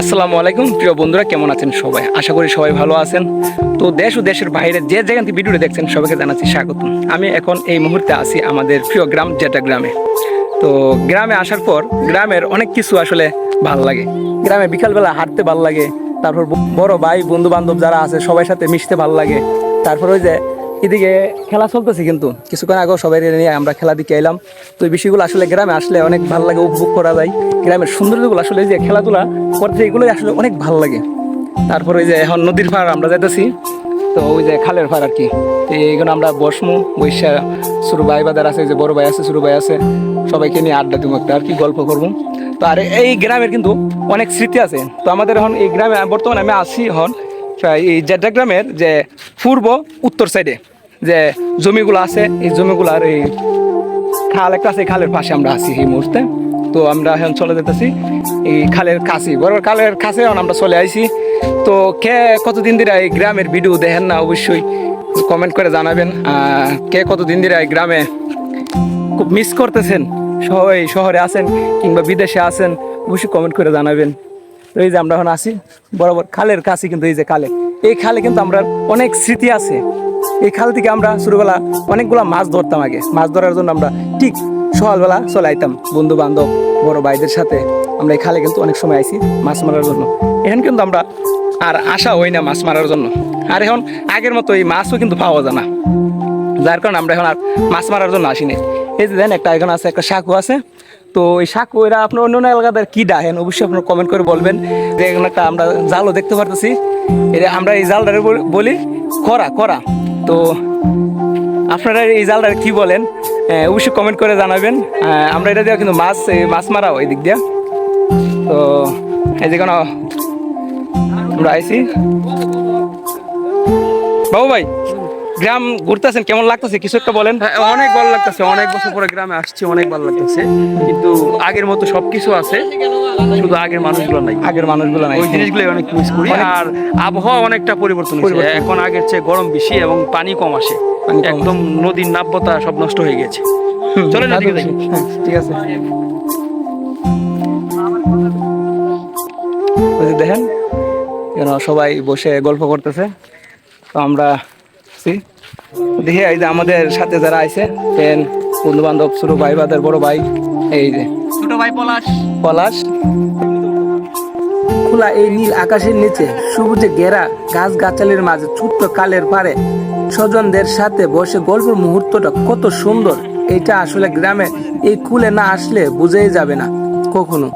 আসসালামু আলাইকুম। প্রিয় বন্ধুরা, কেমন আছেন সবাই? আশা করি সবাই ভালো আছেন। তো দেশ ও দেশের বাইরে যে যেখান থেকে ভিডিওটা দেখছেন, সবাইকে জানাচ্ছি স্বাগত আমি এখন এই মুহূর্তে আছি আমাদের প্রিয় গ্রাম জেটা গ্রামে। তো গ্রামে আসার পর গ্রামের অনেক কিছু আসলে ভালো লাগে। গ্রামে বিকালবেলা হাঁটতে ভালো লাগে। তারপর বড় ভাই বন্ধু বান্ধব যারা আছে, সবাই সাথে মিশতে ভালো লাগে। তারপর ওই যে এদিকে খেলা চলতেছে কিন্তু। কিছুক্ষণ আগেও সবাই নিয়ে আমরা খেলা দিকে এলাম। তো এই বিষয়গুলো আসলে গ্রামে আসলে অনেক ভালো লাগে, উপভোগ করা যায়। গ্রামের সৌন্দর্যগুলো আসলে যে খেলাধুলা করতে এগুলোই আসলে অনেক ভালো লাগে। তারপর ওই যে এখন নদীর পাড় আমরা যাইতেছি। তো ওই যে খালের পাড় আর কি। তো এইগুলো আমরা বসমু, বৈশা সুরু ভাই বাদার আছে যে বড় ভাই আছে সুরু ভাই আছে, সবাইকে নিয়ে আড্ডা দিব, একটা আর কি গল্প করব। তো আর এই গ্রামের কিন্তু অনেক স্মৃতি আছে। তো আমাদের এখন এই গ্রামে, বর্তমানে আমি আছি এখন এই জেড্ডা গ্রামের যে পূর্ব উত্তর সাইডে যে জমিগুলো আছে, এই জমিগুলার এই খাল একটা আছে খালের পাশে আমরা আছি এই মুহূর্তে। তো আমরা এখন চলে যেতেছি এই খালের কাছে। বড় খালের কাছে এখন আমরা চলে আইছি। তো কে কতদিন ধরে এই গ্রামের ভিডিও দেখেন না, অবশ্যই কমেন্ট করে জানাবেন। কে কতদিন ধরে এই গ্রামে খুব মিস করতেছেন, সবাই শহরে আছেন কিংবা বিদেশে আছেন, অবশ্যই কমেন্ট করে জানাবেন। তো এই যে আমরা এখন আসি বরাবর খালের কাছে কিন্তু এই যে খালে। এই খালে কিন্তু আমরা অনেক স্মৃতি আছে। এই খাল থেকে আমরা ছোটবেলা অনেকগুলা মাছ ধরতাম আগে। মাছ ধরার জন্য আমরা ঠিক সকালবেলা চলে আইতাম। বন্ধু বান্ধব বড় ভাইদের সাথে আমরা এই খালে কিন্তু অনেক সময় আইছি মাছ মারার জন্য। এখন কিন্তু আমরা আর আশা হই না মাছ মারার জন্য। আর এখন আগের মতো এই মাছও কিন্তু পাওয়া যায় না। যার কারণে আমরা এখন আর মাছ মারার জন্য আসিনি। এই যে দেন একটা এখানে আছে, একটা শাকু আছে। তো ওই শাকু এরা আপনার অন্য অন্য এলাকাতে কি ডাহেন অবশ্যই আপনার কমেন্ট করে বলবেন। যে এখানে একটা আমরা জালও দেখতে পারতেছি। এটা আমরা এই জালটারে বল- করা করা তো আপনারা এই জালটার কি বলেন? অবশ্যই কমেন্ট করে জানাবেন। আমরা এটা দিয়ে কিন্তু মাছ এই মাছ মারা ওই দিক দিয়ে। তো এই যে কোনো আমরা আইছি। বাবু ভাই গ্রাম ঘুরতেছেন কেমন লাগতেছে? কিছু একটা বলেন। হ্যাঁ, অনেক ভালো লাগতেছে। অনেক বছর পরে গ্রামে আসছি অনেক ভালো লাগতেছে। কিন্তু আগের মতো সবকিছু আছে শুধু আগের মানুষগুলো নাই। আগের মানুষগুলো নাই। ওই জিনিসগুলো অনেক মিস করি। আর আবহাওয়া অনেকটা পরিবর্তন হয়েছে। এখন আগের চেয়ে গরম বেশি এবং পানি কম আসে। একদম নদীর নাব্যতা সব নষ্ট হয়ে গেছে। এদিকে যাই। হ্যাঁ, ঠিক আছে। দেখেন কেন সবাই বসে গল্প করতেছে। তো আমরা আছি। দেখি এই যে আমাদের সাথে যারা আছে ফ্রেন্ড বন্ধু বান্ধব ছোট ভাই বাদের বড় ভাই এই যে। ছোট ভাই পলাশ। পলাশ। খোলা এই নীল আকাশের নিচে সবুজে ঘেরা গাছ গাছালির মাঝে ছোট্ট কালের পারে স্বজনদের সাথে বসে গল্পের মুহূর্তটা কত সুন্দর। এটা আসলে গ্রামে এই কুলে না আসলে বুঝেই যাবে না কখনো।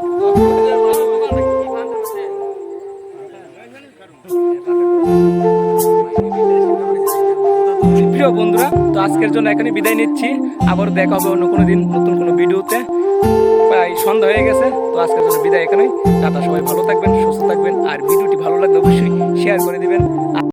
প্রিয় বন্ধুরা, তো আজকের জন্য এখানে বিদায় নিচ্ছি। আবার দেখা হবে অন্য কোনো দিন নতুন কোনো ভিডিওতে। প্রায় সন্ধ্যা হয়ে গেছে, তো আজকের জন্য বিদায় এখানেই। টাটা, সবাই ভালো থাকবেন, সুস্থ থাকবেন। আর ভিডিওটি ভালো লাগলে অবশ্যই শেয়ার করে দিবেন।